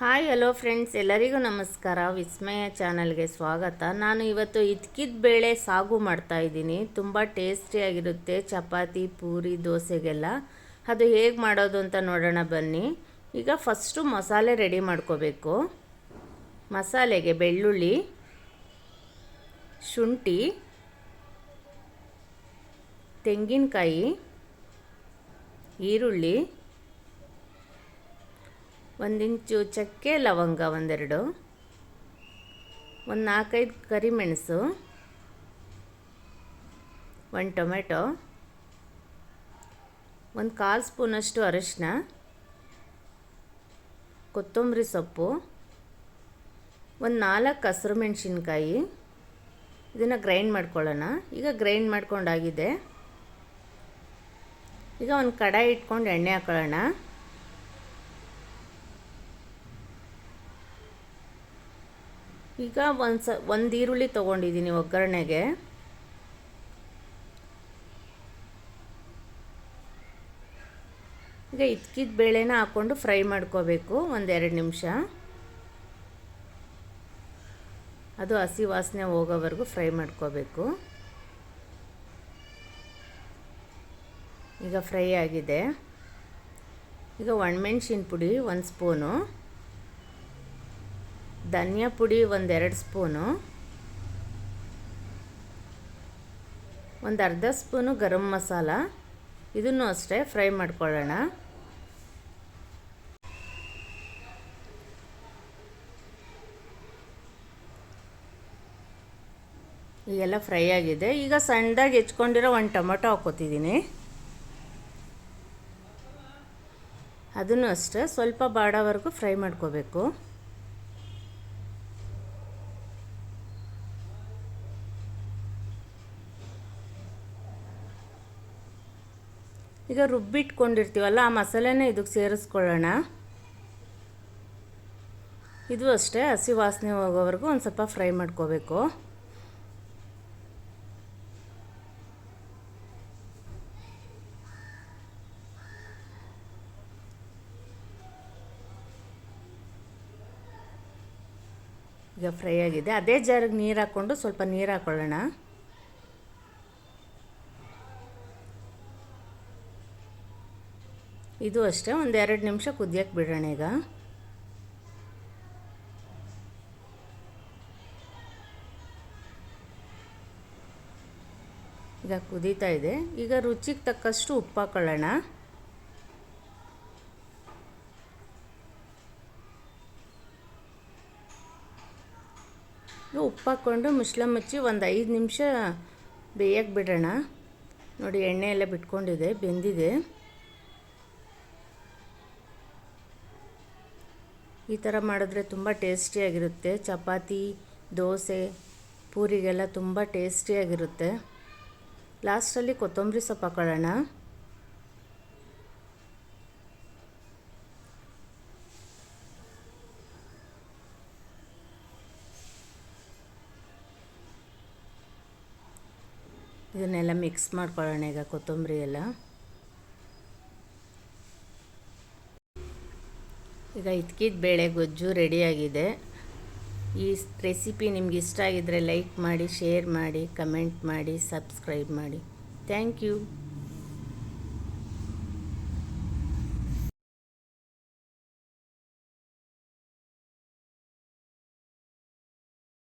Hi, hello friends, ಎಲ್ಲರಿಗೂ ನಮಸ್ಕಾರ. ವಿಸ್ಮಯ ಚಾನಲ್ಗೆ ಸ್ವಾಗತ. ನಾನು ಇವತ್ತು ಇದ್ಕಿದ ಬೇಳೆ ಸಾಗು ಮಾಡ್ತಾ ಇದ್ದೀನಿ. ತುಂಬ ಟೇಸ್ಟಿಯಾಗಿರುತ್ತೆ ಚಪಾತಿ, ಪೂರಿ, ದೋಸೆಗೆಲ್ಲ. ಅದು ಹೇಗೆ ಮಾಡೋದು ಅಂತ ನೋಡೋಣ ಬನ್ನಿ. ಈಗ ಫಸ್ಟು ಮಸಾಲೆ ರೆಡಿ ಮಾಡ್ಕೋಬೇಕು. ಮಸಾಲೆಗೆ ಬೆಳ್ಳುಳ್ಳಿ, ಶುಂಠಿ, ತೆಂಗಿನಕಾಯಿ, ಈರುಳ್ಳಿ ಒಂದು ಇಂಚು ಚಕ್ಕೆ ಲವಂಗ ಒಂದೆರಡು. ಒಂದು ನಾಲ್ಕೈದು ಕರಿಮೆಣಸು. ಒಂದು ಟೊಮೆಟೊ. ಒಂದು ಕಾಲು ಸ್ಪೂನಷ್ಟು ಅರಿಶಿನ. ಕೊತ್ತಂಬರಿ ಸೊಪ್ಪು. ಒಂದು ನಾಲ್ಕು ಹಸಿರು ಮೆಣಸಿನ್ಕಾಯಿ. ಇದನ್ನು ಗ್ರೈಂಡ್ ಮಾಡ್ಕೊಳ್ಳೋಣ. ಈಗ ಗ್ರೈಂಡ್ ಮಾಡ್ಕೊಂಡಾಗಿದೆ. ಈಗ ಒಂದು ಕಡಾಯಿ ಇಟ್ಕೊಂಡು ಎಣ್ಣೆ ಹಾಕೊಳ್ಳೋಣ. ಈಗ ಒಂದು ಸ ಒಂದು ಈರುಳ್ಳಿ ತೊಗೊಂಡಿದ್ದೀನಿ ಒಗ್ಗರಣೆಗೆ. ಈಗ ಇದ್ಕಿದ ಬೇಳೆನ ಹಾಕ್ಕೊಂಡು ಫ್ರೈ ಮಾಡ್ಕೋಬೇಕು ಒಂದೆರಡು ನಿಮಿಷ. ಅದು ಹಸಿ ವಾಸನೆ ಹೋಗೋವರೆಗೂ ಫ್ರೈ ಮಾಡ್ಕೋಬೇಕು. ಈಗ ಫ್ರೈ ಆಗಿದೆ. ಈಗ ಒಣಮೆಣ್ಸಿನ ಪುಡಿ, ಒಂದು ಸ್ಪೂನು. ಧನಿಯಾ ಪುಡಿ ಒಂದೆರಡು ಸ್ಪೂನು. ಒಂದು ಅರ್ಧ ಸ್ಪೂನು ಗರಂ ಮಸಾಲ. ಇದನ್ನು ಅಷ್ಟೇ ಫ್ರೈ ಮಾಡ್ಕೊಳ್ಳೋಣ. ಈಗೆಲ್ಲ ಫ್ರೈ ಆಗಿದೆ. ಈಗ ಸಣ್ಣದಾಗಿ ಹೆಚ್ಕೊಂಡಿರೋ ಒಂದು ಟೊಮೊಟೊ ಹಾಕೋತಿದ್ದೀನಿ ಅದನ್ನು ಅಷ್ಟೇ ಸ್ವಲ್ಪ ಬಾಡೋವರೆಗೂ ಫ್ರೈ ಮಾಡ್ಕೋಬೇಕು. ಈಗ ರುಬ್ಬಿಟ್ಕೊಂಡಿರ್ತೀವಲ್ಲ, ಆ ಮಸಾಲೆನ ಇದಕ್ಕೆ ಸೇರಿಸ್ಕೊಳ್ಳೋಣ. ಇದು ಅಷ್ಟೇ, ಹಸಿ ವಾಸನೆ ಹೋಗೋವರೆಗೂ ಒಂದು ಸ್ವಲ್ಪ ಫ್ರೈ ಮಾಡ್ಕೋಬೇಕು. ಈಗ ಫ್ರೈ ಆಗಿದೆ. ಅದೇ ಜಾರಿಗೆ ನೀರು ಹಾಕ್ಕೊಂಡು ಸ್ವಲ್ಪ ನೀರು ಹಾಕ್ಕೊಳ್ಳೋಣ ಇದು ಅಷ್ಟೇ, ಒಂದು ಎರಡು ನಿಮಿಷ ಕುದಿಯಕ್ಕೆ ಬಿಡೋಣ ಈಗ. ಈಗ ಕುದೀತಾ ಇದೆ. ಈಗ ರುಚಿಗೆ ತಕ್ಕಷ್ಟು ಉಪ್ಪು ಹಾಕೊಳ್ಳೋಣ. ಉಪ್ಪು ಹಾಕ್ಕೊಂಡು ಮುಸ್ಲ ಮುಚ್ಚಿ ಒಂದು ಐದು ನಿಮಿಷ ಬೇಯಕ್ಕೆ ಬಿಡೋಣ. ನೋಡಿ ಎಣ್ಣೆ ಎಲ್ಲ ಬಿಟ್ಕೊಂಡಿದೆ, ಬೆಂದಿದೆ. ಈ ಥರ ಮಾಡಿದ್ರೆ ತುಂಬ ಟೇಸ್ಟಿಯಾಗಿರುತ್ತೆ ಚಪಾತಿ, ದೋಸೆ, ಪೂರಿಗೆಲ್ಲ ತುಂಬ ಟೇಸ್ಟಿಯಾಗಿರುತ್ತೆ ಲಾಸ್ಟಲ್ಲಿ ಕೊತ್ತಂಬರಿ ಸೊಪ್ಪು ಹಾಕೊಳ್ಳೋಣ. ಇದನ್ನೆಲ್ಲ ಮಿಕ್ಸ್ ಮಾಡ್ಕೊಳ್ಳೋಣ ಈಗ ಕೊತ್ತಂಬರಿ ಎಲ್ಲ. ಈಗ ಇದ್ಕಿದ ಬೇಳೆ ಗೊಜ್ಜು ರೆಡಿಯಾಗಿದೆ ಈ ರೆಸಿಪಿ ನಿಮ್ಗೆ ಇಷ್ಟ ಆಗಿದ್ದರೆ ಲೈಕ್ ಮಾಡಿ ಶೇರ್ ಮಾಡಿ ಕಮೆಂಟ್ ಮಾಡಿ ಸಬ್ಸ್ಕ್ರೈಬ್ ಮಾಡಿ. Thank you